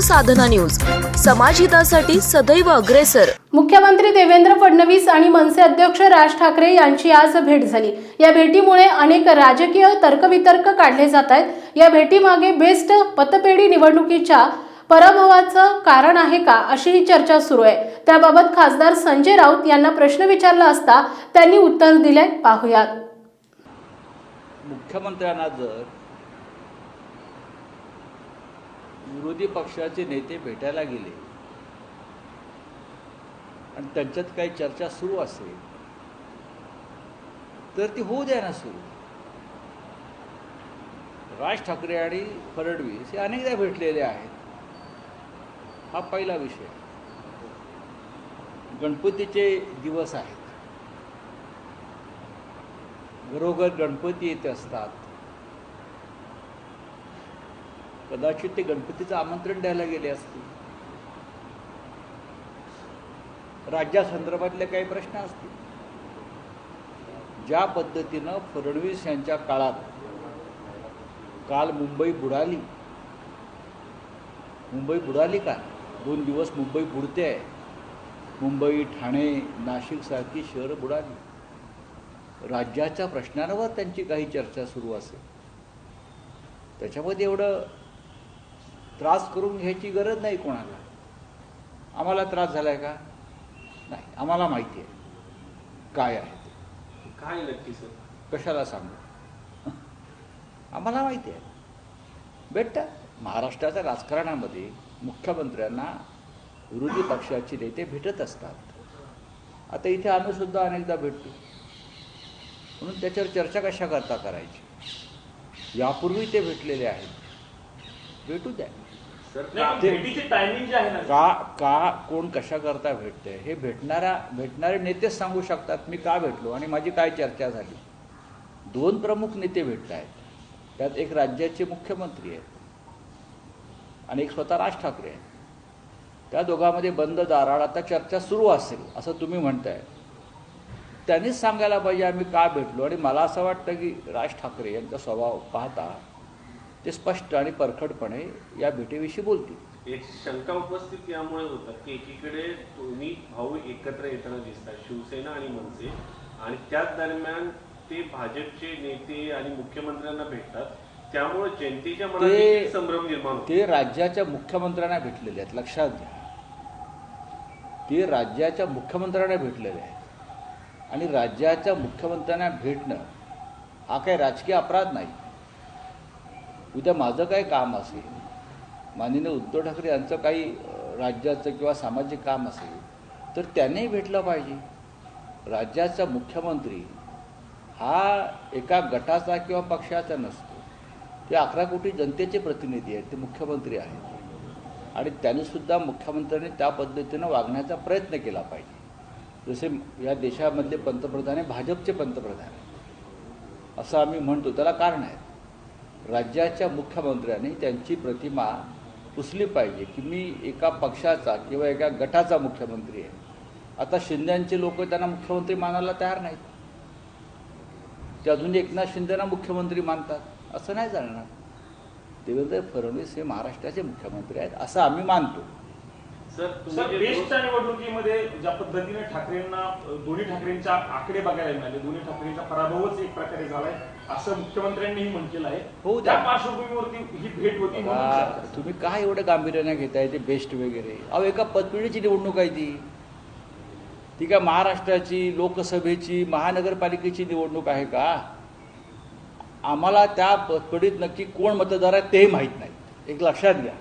साधना news. समाजहितासाठी सदैव अग्रेसर. मुख्यमंत्री देवेंद्र फडणवीस आणि मनसे अध्यक्ष राज ठाकरे यांची आज भेट झाली. या भेटीमुळे अनेक राजकीय तर्कवितर्क काढले जात आहेत. या भेटीमागे बेस्ट पतपेढी निवडणुकीच्या पराभवाचं कारण आहे का अशी ही चर्चा सुरू आहे. त्याबाबत खासदार संजय राऊत यांना प्रश्न विचारला असता त्यांनी उत्तर दिले पाहुयात. मुख्यमंत्र्यांना जर विरोधी पक्षाचे नेते भेटायला गेले. आणि त्यांच्यात काही चर्चा सुरू असेल तर ती होऊ द्या ना सुरू. राज ठाकरे आणि फडणवीस हे अनेकदा भेटलेले आहेत. हा पहिला विषय. गणपतीचे दिवस आहेत. घरोघर गणपती येत असतात. कदाचित ते गणपतीचं आमंत्रण द्यायला गेले असतील. राज्यासंदर्भातले काही प्रश्न असतील. ज्या पद्धतीनं फडणवीस यांच्या काळात काल मुंबई बुडाली. मुंबई बुडाली का? दोन दिवस मुंबई बुडते आहे. मुंबई ठाणे नाशिकसारखी शहरं बुडाली. राज्याच्या प्रश्नांवर त्यांची काही चर्चा सुरू असेल. त्याच्यामध्ये एवढं त्रास करून घ्यायची गरज नाही कोणाला. आम्हाला त्रास झाला आहे का? नाही आम्हाला माहिती आहे. काय आहे ते? काय नक्की सर? कशाला सांगू? आम्हाला माहिती आहे. भेटतात महाराष्ट्राच्या राजकारणामध्ये मुख्यमंत्र्यांना विरोधी पक्षाचे नेते भेटत असतात. आता इथे आम्ही सुद्धा अनेकदा भेटतो. म्हणून त्याच्यावर चर्चा कशा करता करायची? यापूर्वी ते भेटलेले आहेत. भेटू द्या. भेटीची टायमिंग जे आहे ना का का कोण कशा करता भेटते हे भेटणारा भेटणारे नेतेच सांगू शकतात मी का भेटलो? आणि माझी काय चर्चा झाली? दोन प्रमुख नेते भेटत आहेत. त्यात एक राज्याचे मुख्यमंत्री आहेत. आणि एक स्वतः राज ठाकरे आहेत. त्या दोघांमध्ये बंद दाराळ आता चर्चा सुरू असेल असं तुम्ही म्हणताय. त्यांनीच सांगायला पाहिजे आम्ही का भेटलो? आणि मला असं वाटतं की राज ठाकरे यांचा स्वभाव पाहता ते स्पष्ट आणि परखडपणे या भेटीविषयी बोलतील. एक शंका उपस्थित यामुळे होतात की एकीकडे दोन्ही भाऊ एकत्र येताना दिसतात शिवसेना आणि मनसे आणि त्याच दरम्यान ते भाजपचे नेते आणि मुख्यमंत्र्यांना भेटतात. त्यामुळे जनतेच्या मनात संभ्रम निर्माण ते राज्याच्या मुख्यमंत्र्यांना भेटलेले आहेत लक्षात घ्या. ते राज्याच्या मुख्यमंत्र्यांना भेटलेले आहेत. आणि राज्याच्या मुख्यमंत्र्यांना भेटणं हा काही राजकीय अपराध नाही. उद्या माझं काय काम असेल? माननीय उद्धव ठाकरे यांचं काही राज्याचं किंवा सामाजिक काम असेल तर त्यांनीही भेटलं पाहिजे. राज्याचा मुख्यमंत्री हा एका गटाचा किंवा पक्षाचा नसतो. ते अकरा कोटी जनतेचे प्रतिनिधी आहेत ते मुख्यमंत्री आहेत. आणि त्यांनीसुद्धा मुख्यमंत्र्यांनी त्या पद्धतीनं वागण्याचा प्रयत्न केला पाहिजे. जसे या देशामधले पंतप्रधान हे भाजपचे पंतप्रधान आहेत. असं आम्ही म्हणतो त्याला कारण आहे राज्याच्या मुख्यमंत्र्यांनी त्यांची प्रतिमा पुसली पाहिजे की मी एका पक्षाचा किंवा एका गटाचा मुख्यमंत्री आहे. आता शिंद्यांचे लोक त्यांना मुख्यमंत्री मानायला तयार नाहीत. ते अजून एकनाथ शिंदेना मुख्यमंत्री मानतात असं नाही जाणार देवेंद्र फडणवीस हे महाराष्ट्राचे मुख्यमंत्री आहेत असं आम्ही मानतो. सर बेस्टच्या निवडणुकीमध्ये ज्या पद्धतीने ठाकरेंना दोन्ही ठाकरेंच्या आकडे बघायला मिळाले दोन्ही ठाकरेंचा पराभवच एक प्रकारे झालाय असं मुख्यमंत्र्यांनीही म्हटलेलं आहे. हो, त्या पार्श्वभूमीवरती ही भेट होती. तुम्ही काय एवढं गांभीर्याने घेताय ते बेस्ट वगैरे? अहो एका पदपिढीची निवडणूक आहे ती. ती काय महाराष्ट्राची लोकसभेची महानगरपालिकेची निवडणूक आहे का? आम्हाला त्या पदपिढीत नक्की कोण मतदार आहे ते माहीत नाही. एक लक्षात घ्या.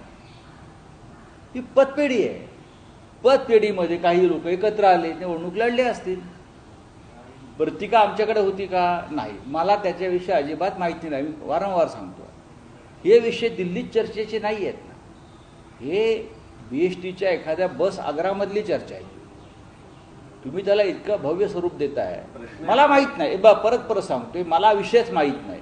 ती पदपेढी आहे. पदपेढीमध्ये काही लोक एकत्र आले निवडणूक लढले असतील. बरं ती का आमच्याकडे होती का? नाही. मला त्याच्याविषयी अजिबात माहिती नाही. मी वारंवार सांगतो. हे विषय दिल्लीत चर्चेचे नाही आहेत ना. हे बी एस टीच्या एखाद्या बस आग्रामधली चर्चा आहे. तुम्ही त्याला इतकं भव्य स्वरूप देताय. मला माहीत नाही. बा परत परत सांगतोय. मला विषयच माहीत नाही.